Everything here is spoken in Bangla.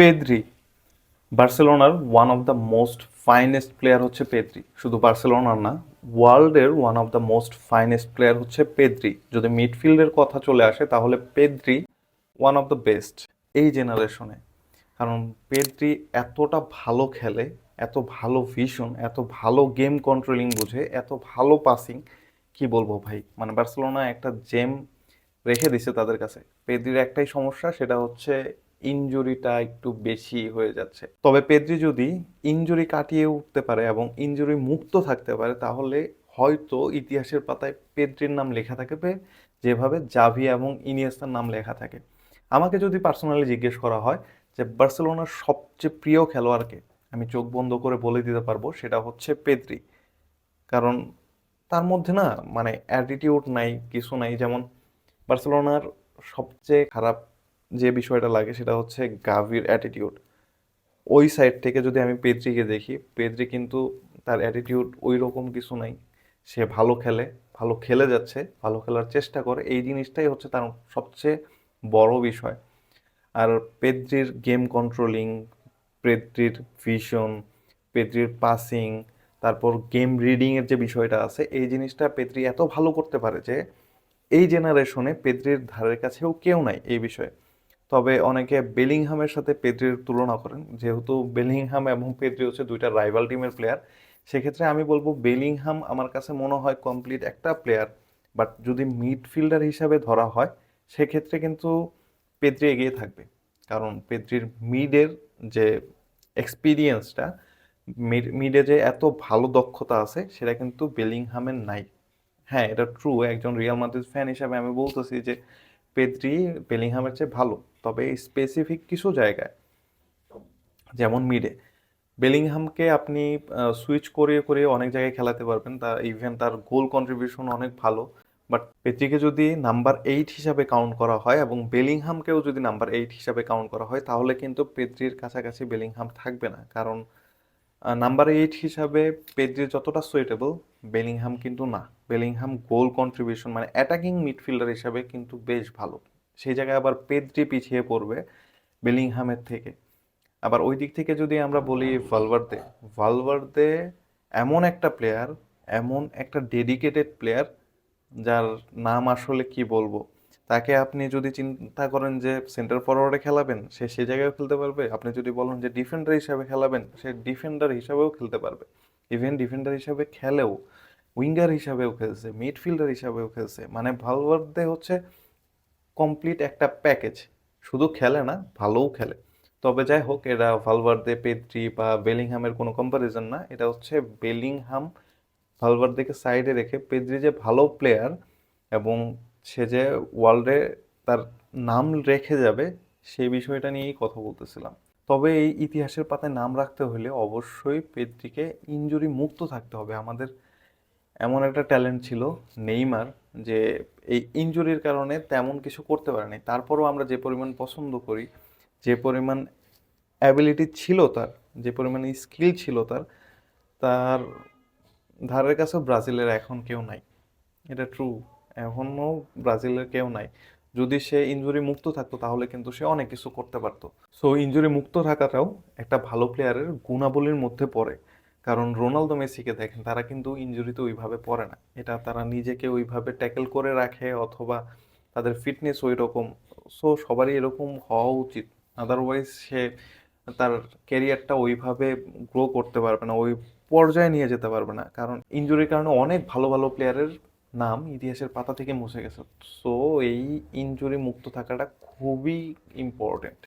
পেদ্রি, বার্সেলোনার one of the most finest player হচ্ছে পেদ্রি। শুধু বার্সেলোনার না ওয়ার্ল্ডের one of the most finest player হচ্ছে পেদ্রি। যদি মিডফিল্ডের কথা চলে আসে, তাহলে Pedri one of the best এই জেনারেশনে কারণ পেদ্রি এতটা ভালো খেলে, এত ভালো ভিশন এত ভালো গেম কন্ট্রোলিং বুঝে, এত ভালো পাসিং কি বলব ভাই? মানে বার্সেলোনা একটা জেম রেখে দিছে তাদের কাছে। পেদ্রির একটাই সমস্যা, সেটা হচ্ছে ইনজুরিটা একটু বেশি হয়ে যাচ্ছে। তবে পেদ্রি যদি ইনজুরি কাটিয়ে উঠতে পারে এবং ইনজুরি মুক্ত থাকতে পারে, তাহলে হয়তো ইতিহাসের পাতায় পেদ্রির নাম লেখা থাকবে, যেভাবে জাভি এবং ইনিয়েস্তার নাম লেখা থাকে। আমাকে যদি পার্সোনালি জিজ্ঞেস করা হয় যে বার্সেলোনার সবচেয়ে প্রিয় খেলোয়াড়কে আমি চোখ বন্ধ করে বলে দিতে পারব, সেটা হচ্ছে পেদ্রি। কারণ তার মধ্যে না মানে অ্যাটিটিউড নাই, কিছু নাই। যেমন বার্সেলোনার সবচেয়ে খারাপ যে বিষয়টা লাগে সেটা হচ্ছে গাভির অ্যাটিটিউড ওই সাইড থেকে যদি আমি পেদ্রিকে দেখি, পেদ্রি কিন্তু তার অ্যাটিটিউড ওই রকম কিছু নাই। সে ভালো খেলে ভালো খেলে যাচ্ছে, ভালো খেলার চেষ্টা করে। এই জিনিসটাই হচ্ছে তার সবচেয়ে বড় বিষয়। আর পেদ্রির গেম কন্ট্রোলিং পেদ্রির ভিশন পেদ্রির পাসিং তারপর গেম রিডিংয়ের যে বিষয়টা আছে, এই জিনিসটা পেদ্রি এত ভালো করতে পারে যে, এই জেনারেশনে পেদ্রির ধারের কাছেও কেউ নাই এই বিষয়ে। তবে অনেকে বেলিংহামের সাথে পেদ্রির তুলনা করেন। যেহেতু বেলিংহাম এবং পেদ্রি হচ্ছে দুইটা রাইভাল টিমের প্লেয়ার সেক্ষেত্রে আমি বলব বেলিংহাম আমার কাছে মনে হয় কমপ্লিট একটা প্লেয়ার বাট যদি মিডফিল্ডার হিসাবে ধরা হয়, সেক্ষেত্রে কিন্তু পেদ্রি এগিয়ে থাকবে। কারণ পেদ্রির মিডের যে এক্সপিরিয়েন্সটা মিডে যে এত ভালো দক্ষতা আছে, সেটা কিন্তু বেলিংহামের নাই। হ্যাঁ এটা ট্রু একজন রিয়াল মাদ্রিদ ফ্যান হিসাবে আমি বলতেছি যে পেদ্রি বেলিংহামের চেয়ে ভালো, তবে স্পেসিফিক কিছু জায়গায়, যেমন মিডে বেলিংহামকে আপনি সুইচ করিয়ে করিয়ে অনেক জায়গায় খেলাতে পারবেন। তার ইভেন তার গোল কন্ট্রিবিউশন অনেক ভালো বাট পেদ্রিকে যদি নাম্বার এইট হিসাবে কাউন্ট করা হয় এবং বেলিংহামকেও যদি নাম্বার এইট হিসাবে কাউন্ট করা হয়, তাহলে কিন্তু পেদ্রির কাছাকাছি বেলিংহাম থাকবে না। কারণ নাম্বার এইট হিসাবে পেদ্রি যতটা সুইটেবল বেলিংহাম কিন্তু না। বেলিংহাম গোল কন্ট্রিবিউশন মানে অ্যাটাকিং মিডফিল্ডার হিসাবে কিন্তু বেশ ভালো। সেই জায়গায় আবার পেদ্রি পিছিয়ে পড়বে বেলিংহামের থেকে। আবার ওই দিক থেকে যদি আমরা বলি ভালভার্দে ভালভার্দে এমন একটা প্লেয়ার এমন একটা ডেডিকেটেড প্লেয়ার যার নাম আসলে কি বলব? তাকে আপনি যদি চিন্তা করেন যে সেন্টার ফরওয়ার্ডে খেলাবেন, সে সে জায়গায়ও খেলতে পারবে। আপনি যদি বলেন যে ডিফেন্ডার হিসাবে খেলাবেন, সে ডিফেন্ডার হিসাবেও খেলতে পারবে। ইভেন ডিফেন্ডার হিসাবে খেলেও উইঙ্গার হিসাবেও খেলছে মিডফিল্ডার হিসাবেও খেলছে। মানে ভালভার্দে হচ্ছে কমপ্লিট একটা প্যাকেজ শুধু খেলে না, ভালোও খেলে। তবে যাই হোক এটা ভালভার্দে পেদ্রি বা বেলিংহামের কোনো কম্পারিজন না। এটা হচ্ছে বেলিংহাম ভালভার্দেকে সাইডে রেখে পেদ্রি যে ভালো প্লেয়ার এবং সে যে ওয়ার্ল্ডে তার নাম রেখে যাবে, সেই বিষয়টা নিয়েই কথা বলতেছিলাম। তবে এই ইতিহাসের পাতায় নাম রাখতে হলে অবশ্যই পেদ্রিকে ইনজুরি মুক্ত থাকতে হবে। আমাদের এমন একটা ট্যালেন্ট ছিল নেইমার যে এই ইনজুরির কারণে তেমন কিছু করতে পারেনি। তারপরও আমরা যে পরিমাণ পছন্দ করি, যে পরিমাণ অ্যাবিলিটি ছিল তার, যে পরিমাণ স্কিল ছিল তার তার ধারের কাছে ব্রাজিলের এখন কেউ নাই। এটা ট্রু এখনও ব্রাজিলের কেউ নাই। যদি সে ইনজুরি মুক্ত থাকতো, তাহলে কিন্তু সে অনেক কিছু করতে পারতো। সো ইনজুরি মুক্ত থাকাটাও একটা ভালো প্লেয়ারের গুণাবলীর মধ্যে পড়ে। কারণ রোনালদো মেসিকে দেখেন, তারা কিন্তু ইনজুরিতে ওইভাবে পড়ে না। এটা তারা নিজেকে ওইভাবে ট্যাকেল করে রাখে অথবা তাদের ফিটনেস ওই রকম সো সবারই এরকম হওয়া উচিত। আদারওয়াইজ সে তার ক্যারিয়ারটা ওইভাবে গ্রো করতে পারবে না, ওই পর্যায়ে নিয়ে যেতে পারবে না। কারণ ইনজুরির কারণে অনেক ভালো ভালো প্লেয়ারের নাম ইতিহাসের পাতা থেকে মুছে গেছে। সো এই ইনজুরি মুক্ত থাকাটা খুবই ইম্পর্টেন্ট